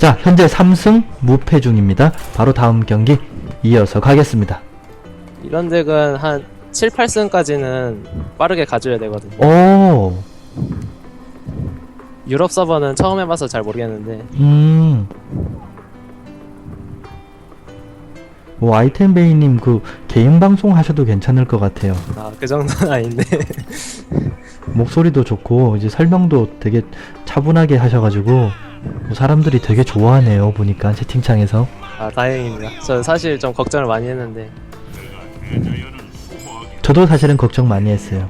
자, 현재 3승 무패 중입니다. 바로 다음 경기 이어서 가겠습니다. 이런 덱은 한 7, 8승까지는 빠르게 가져야 되거든요. 오, 유럽 서버는 처음 해봐서 잘 모르겠는데 음. 뭐 아이템 베이님 그 개인 방송 하셔도 괜찮을 것 같아요. 아 그 정도는 아닌데 목소리도 좋고 이제 설명도 되게 차분하게 하셔가지고 뭐 사람들이 되게 좋아하네요. 보니까 채팅창에서. 아 다행입니다. 저 사실 좀 걱정을 많이 했는데 저도 사실은 걱정 많이 했어요.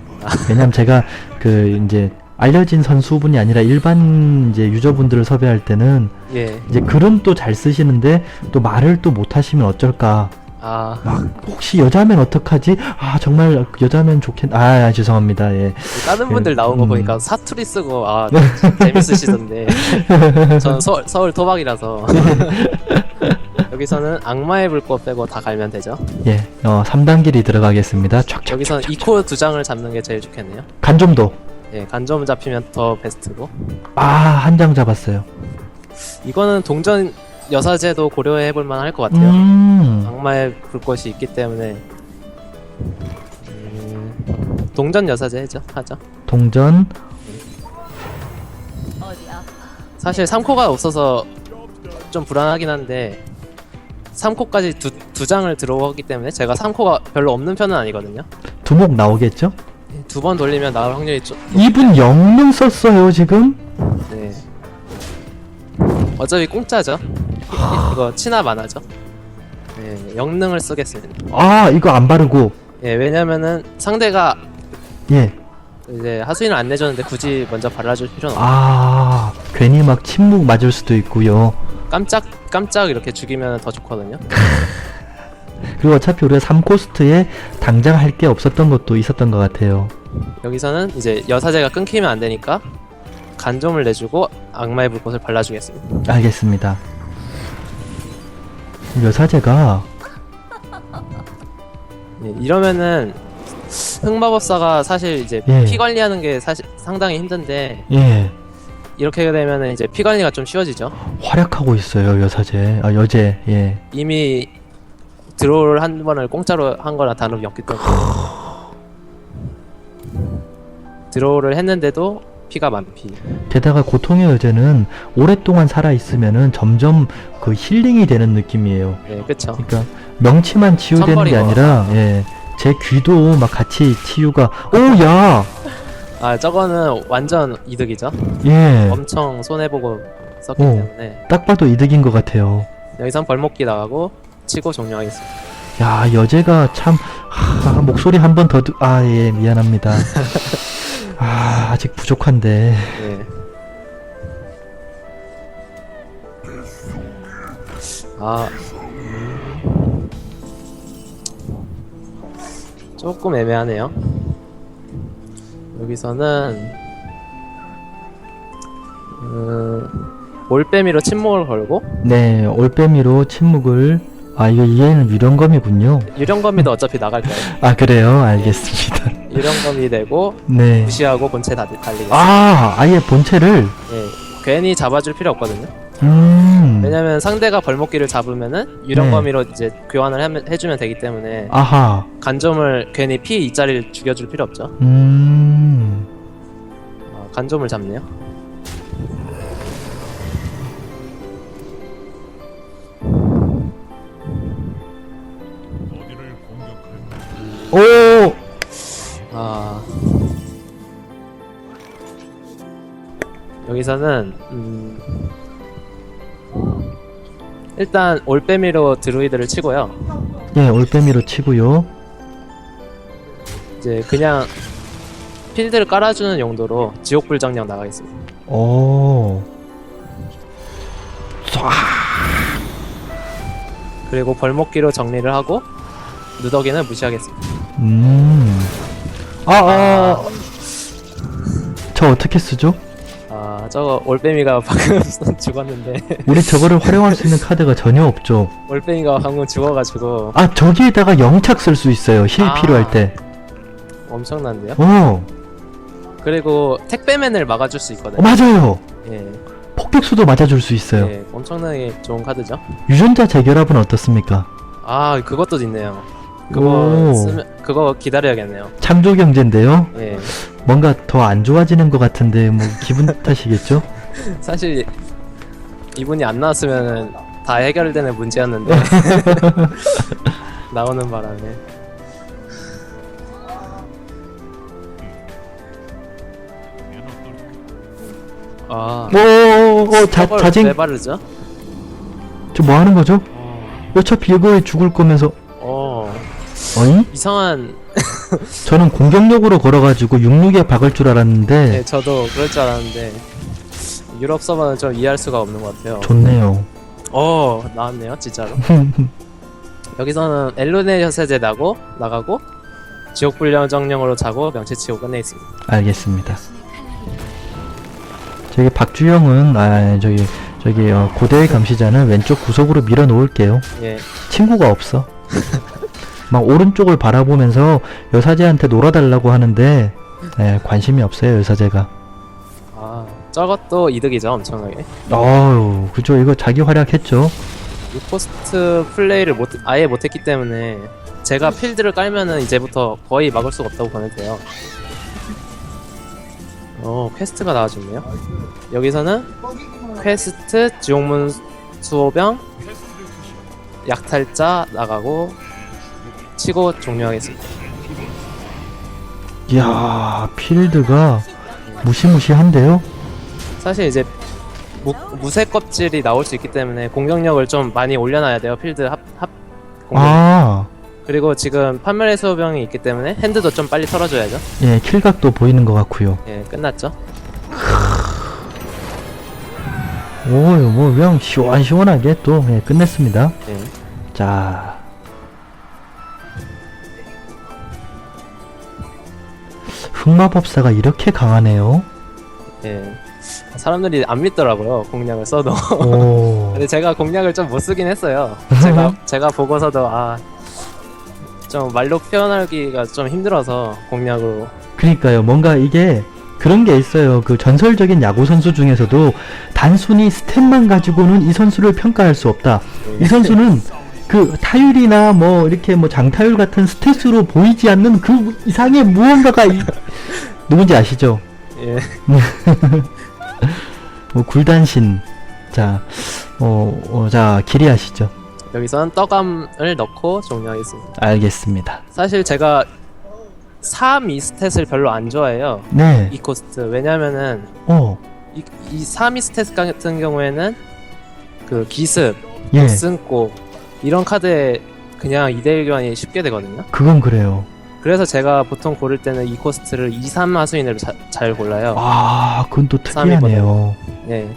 왜냐면 제가 그 이제 알려진 선수분이 아니라 일반 이제 유저분들을 섭외할 때는 예. 이제 글은 또 잘 쓰시는데 또 말을 또 못하시면 어쩔까 아 막 혹시 여자면 어떡하지 아 정말 여자면 좋겠 아, 아 죄송합니다 예 다른 예, 분들 나온 거 음. 보니까 사투리 쓰고 아 재밌으시던데 저는 서울, 서울 토박이라서 여기서는 악마의 불꽃 빼고 다 갈면 되죠. 예, 어, 3단 길이 들어가겠습니다. 촥촥. 여기서는 이코 두 장을 잡는 게 제일 좋겠네요. 간좀도. 예, 간점 잡히면 더 베스트고 아, 한 장 잡았어요. 이거는 동전 여사제도 고려해 볼 만할 것 같아요. 음. 악마의 불꽃이 있기 때문에 음, 동전 여사제 하죠. 하죠. 동전. 사실 3코가 없어서 좀 불안하긴 한데 3코까지 두, 두 장을 들어오기 때문에 제가 3코가 별로 없는 편은 아니거든요. 두목 나오겠죠? 두 번 돌리면 나올 확률이 좀 이분 영능 썼어요, 지금? 네. 어차피 공짜죠. 이거 친합 안 하죠. 네, 영능을 쓰겠습니다. 아, 이거 안 바르고. 예, 왜냐면은 상대가 예. 이제 하수인을 안 내줬는데 굳이 먼저 발라줄 필요는 없어. 아, 괜히 막 침묵 맞을 수도 있고요. 깜짝 깜짝 이렇게 죽이면 더 좋거든요. 그리고 어차피 우리가 3코스트에 당장 할 게 없었던 것도 있었던 것 같아요. 여기서는 이제 여사제가 끊기면 안 되니까 간점을 내주고 악마의 불꽃을 발라주겠습니다. 알겠습니다. 여사제가 예, 이러면은 흑마법사가 사실 이제 예. 피 관리하는 게 사실 상당히 힘든데 예, 이렇게 되면은 이제 피 관리가 좀 쉬워지죠. 활약하고 있어요, 여사제. 아, 여제. 예. 이미 드로우를 한 번을 공짜로 한 거나 다름이 없기 때문에 드로우를 했는데도 피가 만피. 게다가 고통의 여제는 오랫동안 살아 있으면은 점점 그 힐링이 되는 느낌이에요. 네, 그쵸. 그러니까 명치만 치유되는 게. 아니라 예. 제 귀도 막 같이 치유가 오야 아 저거는 완전 이득이죠. 예. 엄청 손해 보고 썼기 오. 때문에 딱 봐도 이득인 것 같아요. 여기선 벌목기 나가고 치고 종료하겠습니다. 야 여제가 참 하, 목소리 한 번더 듣. 아예 미안합니다. 아 아직 부족한데. 네. 아 음. 조금 애매하네요. 여기서는 음, 올빼미로 침묵을 걸고 네 올빼미로 침묵을 아 이거 얘는 유령검이군요. 유령검이도 어차피 나갈 거예요. 아 그래요 알겠습니다. 유령검이 되고 네. 무시하고 본체 다 달리겠습니다. 아 아예 본체를 예, 괜히 잡아줄 필요 없거든요. 음 왜냐면 상대가 벌목기를 잡으면은 유령검이로 이제 교환을 하면, 해주면 되기 때문에 아하 간점을 괜히 피 2짜리를 죽여줄 필요 없죠. 음 아, 간점을 잡네요. 여기서는 음, 일단 올빼미로 드루이드를 치고요. 예, 올빼미로 치고요. 이제 그냥 필드를 깔아주는 용도로 지옥불정령 나가겠습니다. 오. 쏴. 그리고 벌목기로 정리를 하고 누더기는 무시하겠습니다. 음. 아, 아. 저 어떻게 쓰죠? 아 저거 올빼미가 방금 죽었는데 우리 저거를 활용할 수 있는 카드가 전혀 없죠. 올빼미가 방금 죽어가지고 아, 저기에다가 영착 쓸 수 있어요. 힐 아. 필요할 때. 엄청난데요? 오, 그리고 택배맨을 막아줄 수 어, 있거든요. 맞아요. 예. 폭격수도 맞아줄 수 있어요. 예, 엄청나게 좋은 카드죠. 유전자 재결합은 어떻습니까? 아 그것도 있네요. 그거 오. 쓰면 그거 기다려야겠네요. 창조 경제인데요. 예, 뭔가 더 안 좋아지는 것 같은데 뭐 기분 탓이겠죠? 사실 이분이 안 나왔으면 다 해결되는 문제였는데 나오는 바람에 아 오, 자, 저걸 자진, 왜 바르죠? 저 뭐 하는 거죠? 어, 어차피 이거에 죽을 거면서, 어 어이? 이상한 저는 공격력으로 걸어가지고 66에 박을 줄 알았는데, 네, 저도 그럴 줄 알았는데 유럽 서버는 좀 이해할 수가 없는 것 같아요. 좋네요. 어 나왔네요 진짜로. 여기서는 엘로네저 세제 나고 나가고 지옥 불량 정령으로 자고 명치 치고 끝내 있습니다. 알겠습니다. 저기 박주영은, 아, 저기, 저기, 어, 고대의 감시자는 왼쪽 구석으로 밀어 놓을게요. 예, 친구가 없어. 막 오른쪽을 바라보면서 여사제한테 놀아달라고 하는데, 예, 관심이 없어요, 여사제가. 아 저것도 이득이죠 엄청나게. 어우, 그죠. 이거 자기 활약했죠. 리포스트 플레이를 못 아예 못했기 때문에 제가 필드를 깔면은 이제부터 거의 막을 수가 없다고 보면 돼요. 어 퀘스트가 나와줬네요. 여기서는 퀘스트 지옥문 수호병 약탈자 나가고 치고 종료하겠습니다. 이야, 필드가 무시무시한데요? 사실 이제 무, 무쇠 껍질이 나올 수 있기 때문에 공격력을 좀 많이 올려놔야 돼요 필드 합, 합 공격. 아, 그리고 지금 판멸의 수호병이 있기 때문에 핸드도 좀 빨리 털어줘야죠. 예, 킬각도 보이는 것 같고요. 예, 끝났죠. 오, 뭐, 그냥 시원시원하게 또, 예, 끝냈습니다. 예. 자. 흑마법사가 이렇게 강하네요. 예. 사람들이 안 믿더라고요 공략을 써도. 오. 근데 제가 공략을 좀 못 쓰긴 했어요. 제가 제가 보고서도 아. 좀 말로 표현하기가 좀 힘들어서 공략으로 그러니까요. 뭔가 이게 그런 게 있어요. 그 전설적인 야구 선수 중에서도 단순히 스탯만 가지고는 이 선수를 평가할 수 없다. 이 선수는 그 타율이나 뭐 이렇게 뭐 장타율 같은 스탯으로 보이지 않는 그 이상의 무언가가 이... 누군지 아시죠? 예. 뭐 굴단신. 자, 어, 어, 자 길이 아시죠? 여기선 떠감을 넣고 종료하겠습니다. 알겠습니다. 사실 제가 3, 2스탯을 별로 안 좋아해요. 네. 이 코스트. 왜냐면은 어, 이, 이 3, 2스탯 같은 경우에는 그 기습, 예. 쓴고 이런 카드에 그냥 2대1 교환이 쉽게 되거든요. 그건 그래요. 그래서 제가 보통 고를 때는 이 코스트를 2, 3 마수인으로 자- 잘 골라요. 아, 그건 또 특이하네요. 네.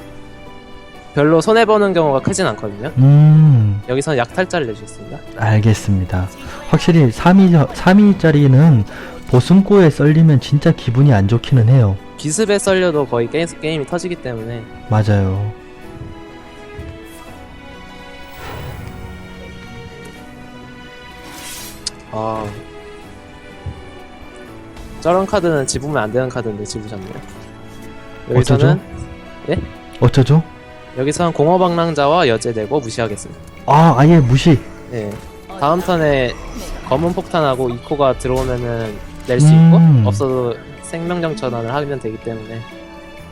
별로 손해 보는 경우가 크진 않거든요. 음, 여기서는 약탈자를 내주셨습니다. 알겠습니다. 확실히 3위, 3위짜리는 보승고에 썰리면 진짜 기분이 안 좋기는 해요. 기습에 썰려도 거의 게임, 게임이 터지기 때문에 맞아요. 아 저런 카드는 집으면 안 되는 카드인데 집으셨네요. 여기서는 어쩌죠? 여기서는 공허방랑자와 여제 내고 무시하겠습니다. 아, 아예 무시. 네. 다음 턴에 검은 폭탄하고 이코가 들어오면은 낼 수 음. 있고 없어도 생명정 전환을 하면 되기 때문에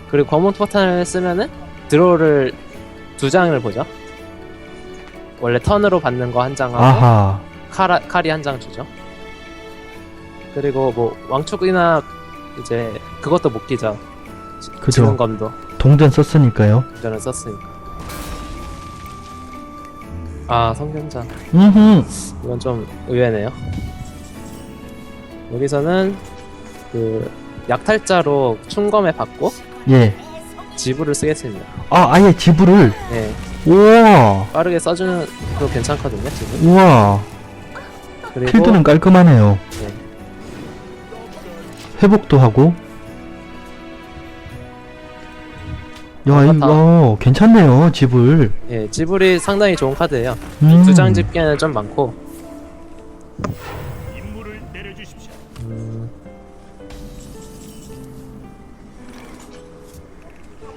그리고 검은 폭탄을 쓰면은 드로우를 두 장을 보죠. 원래 턴으로 받는 거 한 장하고 아하. 칼, 칼이 한 장 주죠. 그리고 뭐 왕축이나 이제 그것도 못 끼죠. 그죠. 지는 검도 동전 썼으니까요. 전을 썼으니까. 아 성견자 음흠. 이건 좀 의외네요. 여기서는 그 약탈자로 충검에 받고 예. 지불을 쓰겠습니다. 아, 아예 지불을. 네, 우와. 빠르게 써주는 거 괜찮거든요 지금. 우와. 그리고 필드는 깔끔하네요. 네. 회복도 하고. 야, 아, 이거 괜찮네요, 지불. 예, 지불이 상당히 좋은 카드예요. 음. 두 장 집게는 좀 많고. 음,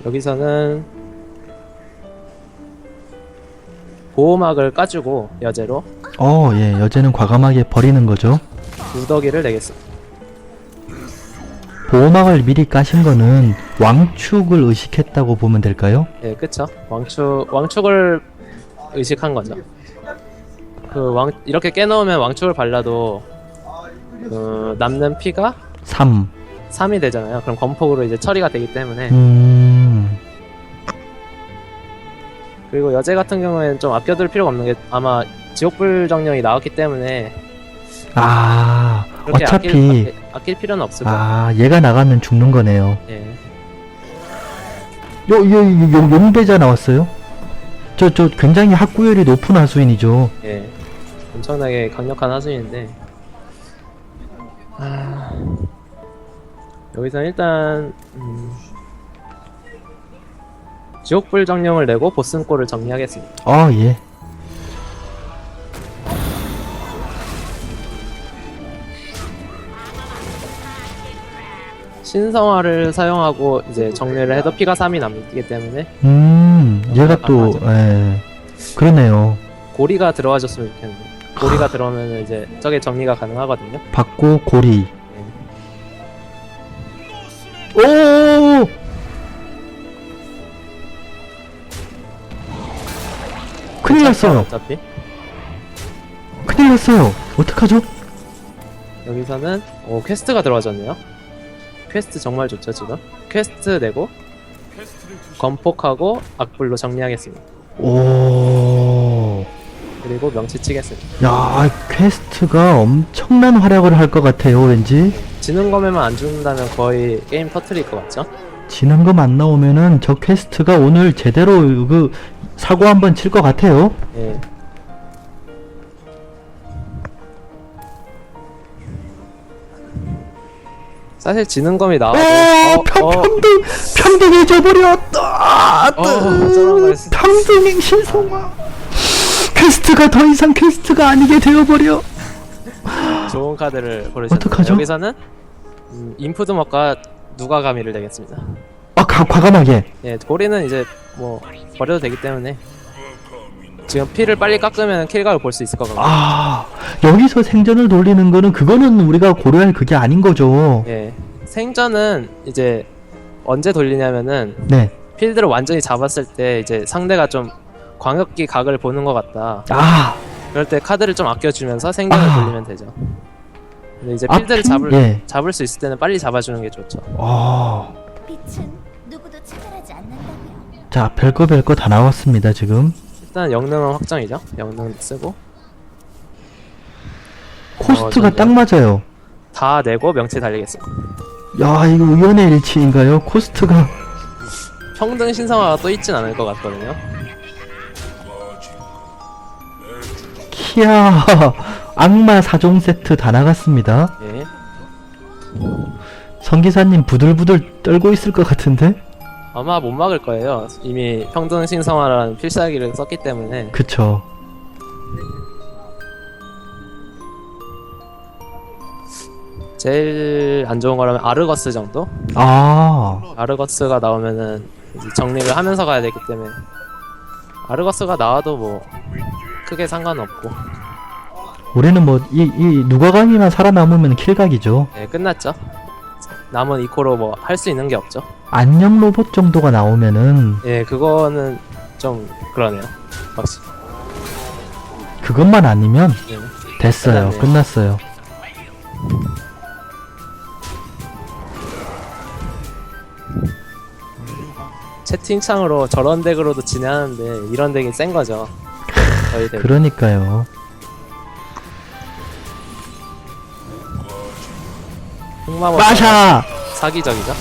여기서는 보호막을 까주고 여제로 어, 예, 여제는 과감하게 버리는 거죠. 무더기를 내겠습니다. 보호막을 미리 까신 거는 왕축을 의식했다고 보면 될까요? 예, 그쵸. 왕축, 왕축을 의식한 거죠. 그 왕, 이렇게 깨놓으면 왕축을 발라도, 그, 남는 피가 3. 3이 되잖아요. 그럼 건폭으로 이제 처리가 되기 때문에. 음, 그리고 여제 같은 경우에는 좀 아껴둘 필요가 없는 게 아마 지옥불 정령이 나왔기 때문에 아, 그렇게 어차피, 아낄, 아낄, 아낄 필요는 없을 거예요. 아, 얘가 나가면 죽는 거네요. 예. 요, 요, 요, 요 용배자 나왔어요? 저, 저 굉장히 학구열이 높은 하수인이죠. 예. 엄청나게 강력한 하수인인데. 아... 여기서 일단 음... 지옥불 정령을 내고 보슨골을 정리하겠습니다. 아, 예. 신성화를 사용하고 이제 정리를 해도 피가 3이 남기 때문에 음, 얘가 또. 예. 그러네요. 고리가 들어와줬으면 좋겠는데 고리가 들어오면 이제 저게 정리가 가능하거든요. 받고 고리. 오! 큰일 났어요. 어차피 큰일 났어요. 어떡하죠? 여기서는 오 퀘스트가 들어와졌네요. 퀘스트 정말 좋죠 지금. 퀘스트 내고 건폭하고 악불로 정리하겠습니다. 오. 그리고 명치 치겠습니다. 야, 퀘스트가 엄청난 활약을 할 것 같아요, 왠지. 지는 검에만 안 죽는다면 거의 게임 터트릴 것 같죠? 지는 것만 나오면은 저 퀘스트가 오늘 제대로 그 사고 한번 칠 것 같아요. 예. 사실 지는 검이 나와도 어, 평등, 평등해져 버렸다. 어, 평등의 신성화. 퀘스트가 더 이상 퀘스트가 아니게 되어버려. 좋은 카드를. 어떡하죠? 여기서는 음, 인푸드 먹과 누가 가미를 내겠습니다. 아, 가, 과감하게. 예, 고리는 이제 뭐 버려도 되기 때문에 지금 피를 빨리 깎으면 킬각을 볼 수 있을 것 같고 아, 여기서 생전을 돌리는 거는 그거는 우리가 고려할 그게 아닌 거죠. 예, 생전은 이제 언제 돌리냐면은 네. 필드를 완전히 잡았을 때 이제 상대가 좀 광역기 각을 보는 것 같다. 아, 그럴 때 카드를 좀 아껴주면서 생전을 아. 돌리면 되죠. 근데 이제 아, 필드를 핀- 잡을 예. 잡을 수 있을 때는 빨리 잡아주는 게 좋죠. 아. 빛은 누구도 차별하지 않는다고요. 자, 별거 별거 다 나왔습니다, 지금. 일단 영능은 확정이죠. 영능 쓰고 코스트가 어, 딱 맞아요. 다 내고 명치 달리겠습니다. 야, 이거 우연의 일치인가요? 코스트가. 평등 신성화가 또 있진 않을 것 같거든요. 키야, 악마 4종 세트 다 나갔습니다. 예. 성기사님 부들부들 떨고 있을 것 같은데? 아마 못 막을 거예요. 이미 평등 신성화라는 필살기를 썼기 때문에 그쵸. 제일 안 좋은 거라면 아르거스 정도? 아, 아르거스가 나오면은 이제 정리를 하면서 가야 되기 때문에 아르거스가 나와도 뭐 크게 상관없고 우리는 뭐, 이, 이, 누가 강이만 살아남으면 킬각이죠. 예, 끝났죠. 남은 이코로 뭐 할 수 있는 게 없죠. 안녕 로봇 정도가 나오면은, 예, 그거는 좀 그러네요. 확실히. 그것만 아니면 예. 됐어요. 끝났네요. 끝났어요. 채팅창으로 저런 덱으로도 진행하는데 이런 덱이 센 거죠. 저희 덱. 그러니까요. 흑마법 마샤! 사기적이죠.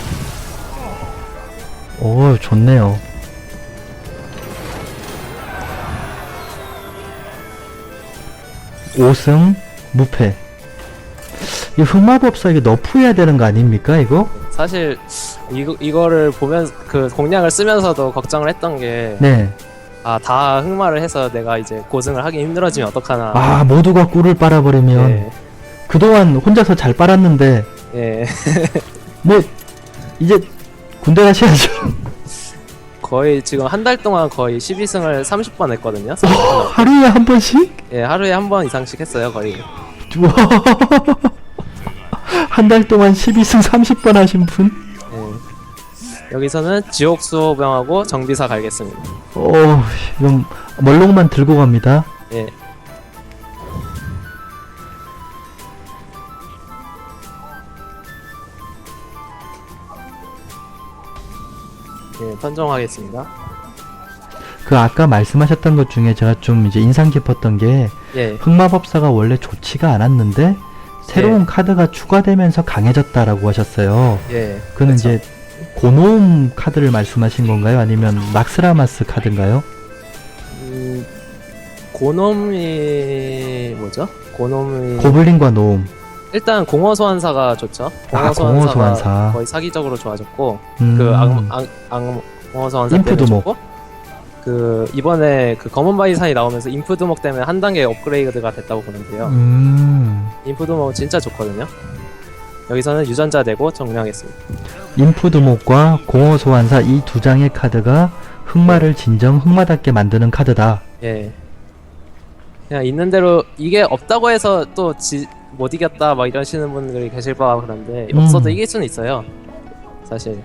오, 좋네요. 오승 무패. 이 흑마법사 이게 너프해야 되는 거 아닙니까, 이거? 사실 이거 이거를 보면 그 공략을 쓰면서도 걱정을 했던 게 네. 아다 흑마를 해서 내가 이제 고승을 하기 힘들어지면 어떡하나. 아, 모두가 꿀을 빨아버리면. 예. 그동안 혼자서 잘 빨았는데, 예. 뭐, 이제 군대 가셔야죠. 거의 지금 한 달 동안 거의 12승을 30번 했거든요. 30번. 하루에 한 번씩? 예, 하루에 한 번 이상씩 했어요, 거의. 한 달 동안 12승 30번 하신 분? 예. 여기서는 지옥 수호병하고 정비사 갈겠습니다. 어, 이건 멀록만 들고 갑니다. 예. 선정하겠습니다. 그 아까 말씀하셨던 것 중에 제가 좀 이제 인상 깊었던 게 예, 흑마법사가 원래 좋지가 않았는데 새로운 네. 카드가 추가되면서 강해졌다라고 하셨어요. 예. 그는 그쵸. 이제 고노움 카드를 말씀하신 건가요? 아니면 락스라마스 카드인가요? 음, 고놈이 뭐죠? 고놈이 고블린과 노움. 일단 공허 소환사가 좋죠. 공허 아, 소환사가 소환사. 거의 사기적으로 좋아졌고 음, 그 악, 악, 악, 공허 소환사 때문에 인프드목. 좋고 그 이번에 그 검은 바위산이 나오면서 인프 드목 때문에 한 단계 업그레이드가 됐다고 보는데요. 음, 인프 드목 진짜 좋거든요. 여기서는 유전자 되고 정리하겠습니다. 인푸드목과 공허 소환사 이 두 장의 카드가 흑마를 진정 흑마답게 만드는 카드다. 예. 그냥 있는 대로 이게 없다고 해서 또 못 이겼다 막 이러시는 분들이 계실 바 그런데 음. 없어도 이길 수는 있어요. 사실.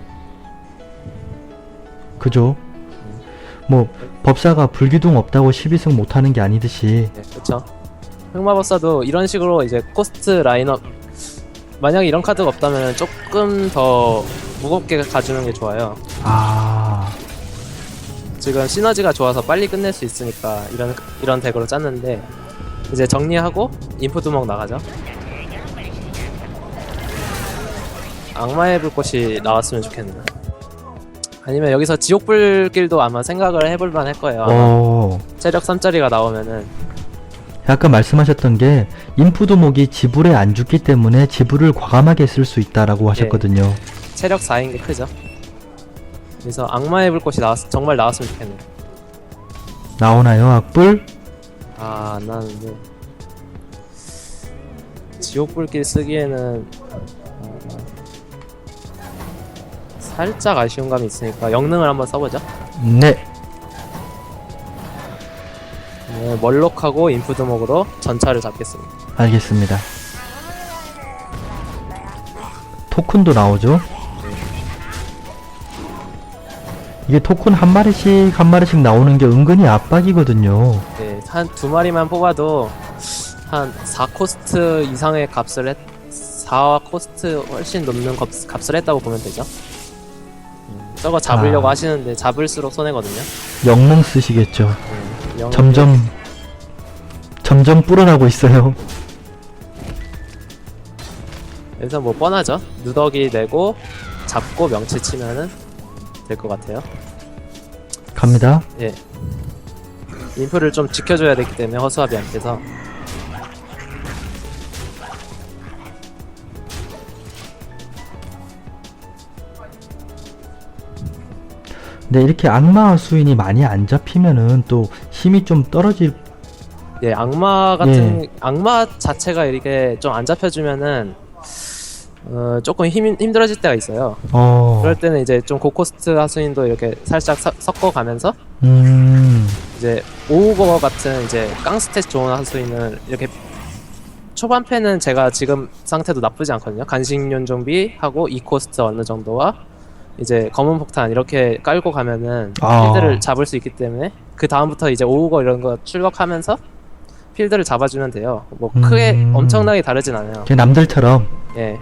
그죠? 뭐 법사가 불기둥 없다고 12승 못하는 게 아니듯이 네, 그렇죠. 흑마법사도 이런 식으로 이제 코스트 라인업 만약에 이런 카드가 없다면 조금 더 무겁게 가주는 게 좋아요. 아 지금 시너지가 좋아서 빨리 끝낼 수 있으니까 이런 이런 덱으로 짰는데 이제 정리하고 인프 두먹 나가죠. 악마의 불꽃이 나왔으면 좋겠네요. 아니면 여기서 지옥불길도 아마 생각을 해볼 만할 거예요. 아마 어, 체력 3짜리가 나오면은 아까 말씀하셨던 게 인푸드목이 지불에 안 죽기 때문에 지불을 과감하게 쓸 수 있다라고 하셨거든요. 체력 4인 게 크죠. 그래서 악마의 불꽃이 나왔 정말 나왔으면 좋겠네요. 나오나요, 악불? 아, 안 나는데. 지옥불길 쓰기에는 살짝 아쉬운 감이 있으니까 영능을 한번 써보죠. 네, 네, 멀록하고 인프드목으로 전차를 잡겠습니다. 알겠습니다. 토큰도 나오죠? 이게 토큰 한 마리씩 한 마리씩 나오는 게 은근히 압박이거든요. 네, 한 두 마리만 뽑아도 한 4코스트 이상의 값을 했, 4코스트 훨씬 넘는 값, 값을 했다고 보면 되죠. 음, 저거 잡으려고 아. 하시는데 잡을수록 손해거든요. 영능 쓰시겠죠. 음, 영- 점점 점점 불어나고 있어요. 그래서 뭐 뻔하죠. 누더기 내고 잡고 명치 치면은 될 것 같아요. 갑니다. 예. 인프를 좀 지켜줘야 되기 때문에 허수아비 안 돼서 근데 이렇게 악마 수인이 많이 안 잡히면은 또 힘이 좀 떨어질 예 악마 같은 악마 자체가 이렇게 좀 안 잡혀주면은 어 조금 힘 힘들어질 때가 있어요. 어. 그럴 때는 이제 좀 고코스트 하수인도 이렇게 살짝 서- 섞어가면서 음. 이제 오우거 같은 이제 깡스탯 좋은 하수인은 이렇게 초반 패는 제가 지금 상태도 나쁘지 않거든요. 간식용 좀비 하고 2코스트 어느 정도와 이제 검은 폭탄 이렇게 깔고 가면은 아. 필드를 잡을 수 있기 때문에 그 다음부터 이제 오우거 이런 거 출력하면서 필드를 잡아주면 돼요. 뭐 크게 음. 엄청나게 다르진 않아요. 그냥 남들처럼 예.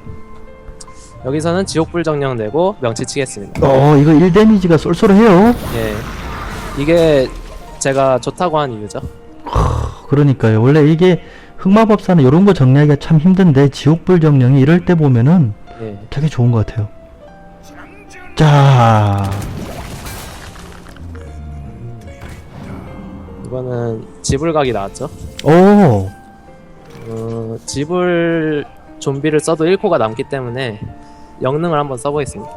여기서는 지옥불 정령 내고 명치 치겠습니다. 어 이거 1 데미지가 쏠쏠해요. 예. 이게 제가 좋다고 한 이유죠. 그러니까요. 원래 이게 흑마법사는 이런 거 정리하기가 참 힘든데 지옥불 정령이 이럴 때 보면은 예. 되게 좋은 것 같아요. 자, 이거는 지불각이 나왔죠. 오, 어, 지불 좀비를 써도 1코가 남기 때문에 영능을 한번 써보겠습니다.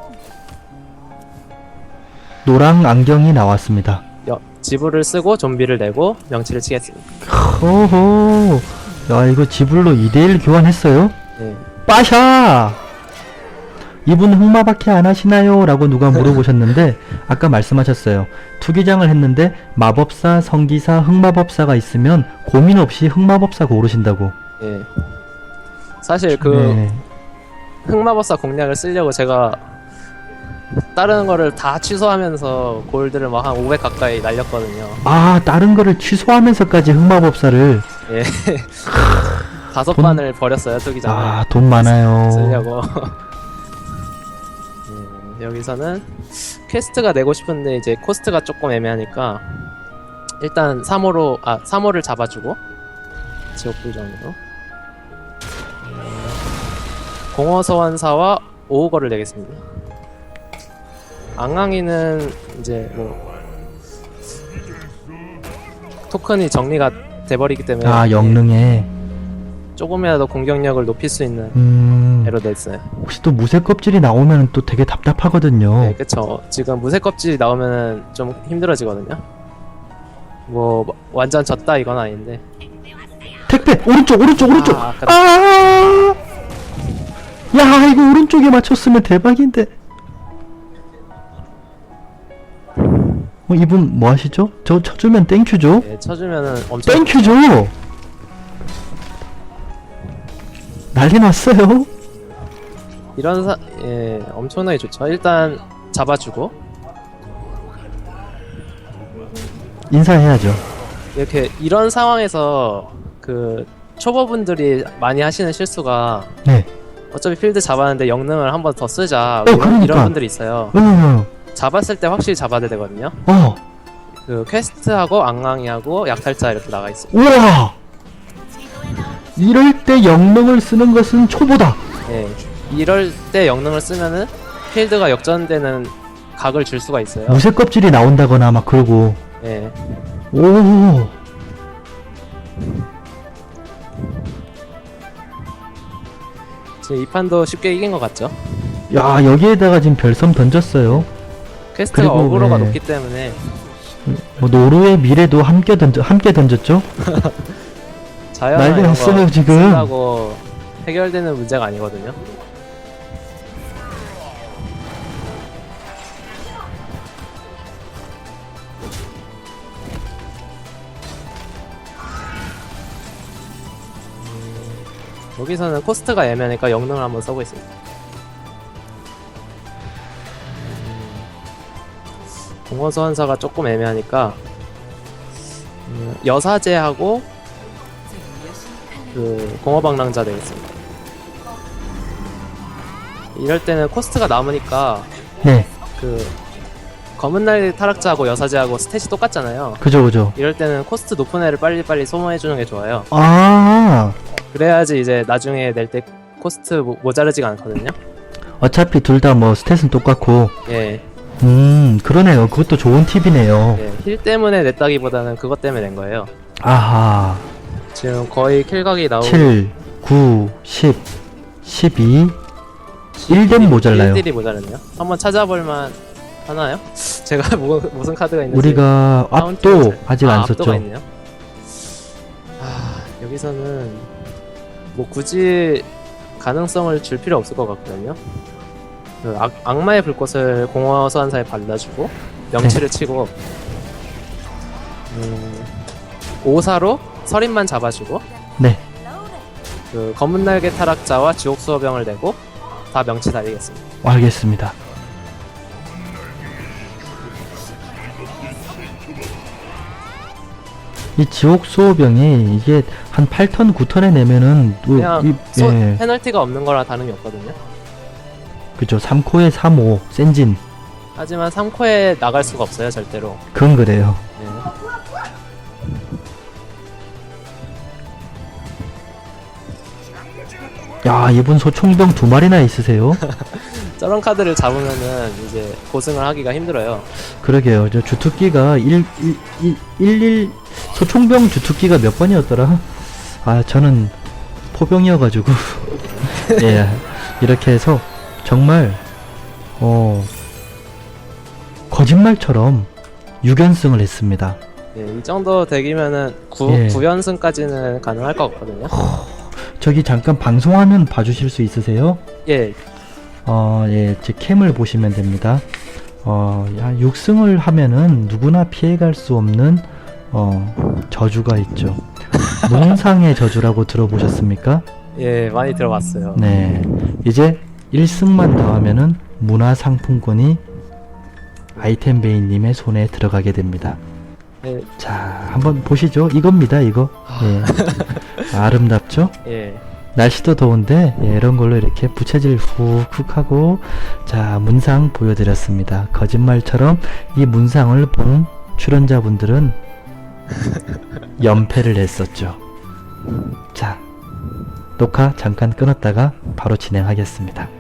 노랑 안경이 나왔습니다. 여, 지불을 쓰고 좀비를 내고 명치를 치겠습니다. 호호, 야 이거 지불로 2대1 교환했어요? 예. 빠샤! 이분 흑마밖에 안 하시나요? 라고 누가 물어보셨는데 아까 말씀하셨어요. 투기장을 했는데 마법사, 성기사, 흑마법사가 있으면 고민 없이 흑마법사 고르신다고. 예. 사실 그 네. 흑마법사 공략을 쓰려고 제가 다른 거를 다 취소하면서 골드를 막 한 500 가까이 날렸거든요. 아 다른 거를 취소하면서까지 흑마법사를 예. 다섯 돈- 판을 버렸어요 투기장을 아 돈 많아요. 쓰려고. 음, 여기서는 퀘스트가 내고 싶은데 이제 코스트가 조금 애매하니까 일단 3호로 아 3호를 잡아주고 지옥불정으로. 음, 공허서원사와 5호거를 내겠습니다. 앙앙이는 이제 뭐 토큰이 정리가 돼버리기 때문에 아 영능에. 조금이라도 공격력을 높일 수 있는 음 냈어요. 혹시 또 무쇠 껍질이 나오면 또 되게 답답하거든요. 네, 그쵸. 지금 무쇠 껍질이 나오면은 좀 힘들어지거든요. 뭐 완전 졌다 이건 아닌데. 택배 오른쪽 오른쪽 오른쪽. 아, 아, 아깝다. 야 이거 오른쪽에 맞췄으면 대박인데. 어 이분 뭐 하시죠? 저 쳐주면 땡큐죠? 네, 쳐주면은 엄청 땡큐죠? 난리 났어요. 이런 사, 예, 엄청나게 좋죠. 일단 잡아주고 인사해야죠. 이렇게 이런 상황에서 그 초보분들이 많이 하시는 실수가 네. 어차피 필드 잡았는데 영능을 한 번 더 쓰자 어, 이런, 그러니까. 이런 분들이 있어야 어, 잡았을 때 확실히 잡아야 되거든요. 어, 그 퀘스트하고 앙앙이하고 약탈자 이렇게 나가 있어요. 우와. 이럴 때 영능을 쓰는 것은 초보다. 예. 이럴 때 영능을 쓰면은 필드가 역전되는 각을 줄 수가 있어요. 무쇠 껍질이 나온다거나 막 그러고. 예. 오. 지금 이 판도 쉽게 이긴 것 같죠? 야 여기에다가 지금 별섬 던졌어요. 퀘스트가 그리고, 어그로가 네. 높기 때문에 뭐 노르의 미래도 함께 던져 함께 던졌죠. 자연 난리 났어요, 거 지금. 쓴다고 해결되는 문제가 아니거든요. 여기서는 코스트가 애매하니까 영능을 한번 써보겠습니다. 음, 공허소환사가 조금 애매하니까 음, 여사제하고 그 공허방랑자 되겠습니다. 이럴 때는 코스트가 남으니까 네, 그 검은 날 타락자하고 여사제하고 스탯이 똑같잖아요. 그죠 그죠. 이럴 때는 코스트 높은 애를 빨리빨리 소모해주는 게 좋아요. 아 그래야지 이제 나중에 낼 때 코스트 모, 모자르지가 않거든요. 어차피 둘 다 뭐 스탯은 똑같고. 예, 음 그러네요. 그것도 좋은 팁이네요. 예, 힐 때문에 냈다기보다는 그것 때문에 낸 거예요. 아하. 지금 거의 킬각이 나오고 7, 9, 10, 12, 1댐 모자라요. 1딜이 모자랐네요. 한번 찾아볼만 하나요? 제가 뭐, 무슨 카드가 있는지 우리가 압도 아직 아, 안 압도가 썼죠. 있네요. 아, 여기서는 뭐 굳이 가능성을 줄 필요 없을 것 같거든요. 그 악, 악마의 불꽃을 공허소환사에 발라주고 명치를 네. 치고 음, 오사로 서린만 잡아주고 네. 그 검은 날개 타락자와 지옥 수호병을 내고 다 명치 달리겠습니다. 알겠습니다. 이 지옥 수호병이 이게 한 8턴 9턴에 내면은 또 그냥 이, 소- 예, 페널티가 없는 거랑 다름이 없거든요. 그죠 3코에 3호 센진 하지만 3코에 나갈 수가 없어요, 절대로. 그건 그래요. 네. 야 이분 소총병 두 마리나 있으세요? 저런 카드를 잡으면은 이제 고승을 하기가 힘들어요. 그러게요. 저 주특기가 1, 1, 1, 11 소총병 주특기가 몇 번이었더라? 아 저는 포병이어가지고 예 이렇게 해서 정말 어 거짓말처럼 6연승을 했습니다. 예, 이 정도 덱이면은 9, 예. 9연승까지는 가능할 것 같거든요. 저기 잠깐 방송화면 봐주실 수 있으세요? 예, 어, 예, 제 캠을 보시면 됩니다. 어, 야, 6승을 하면은 누구나 피해갈 수 없는 어, 저주가 있죠. 문상의 저주라고 들어보셨습니까? 예, 많이 들어봤어요. 네. 이제 1승만 더 하면은 문화상품권이 아이템 베이님의 손에 들어가게 됩니다. 예, 자, 한번 보시죠. 이겁니다, 이거. 예. 아름답죠? 예. 날씨도 더운데 예, 이런 걸로 이렇게 부채질 훅훅 하고 자 문상 보여드렸습니다. 거짓말처럼 이 문상을 본 출연자분들은 연패를 했었죠. 자 녹화 잠깐 끊었다가 바로 진행하겠습니다.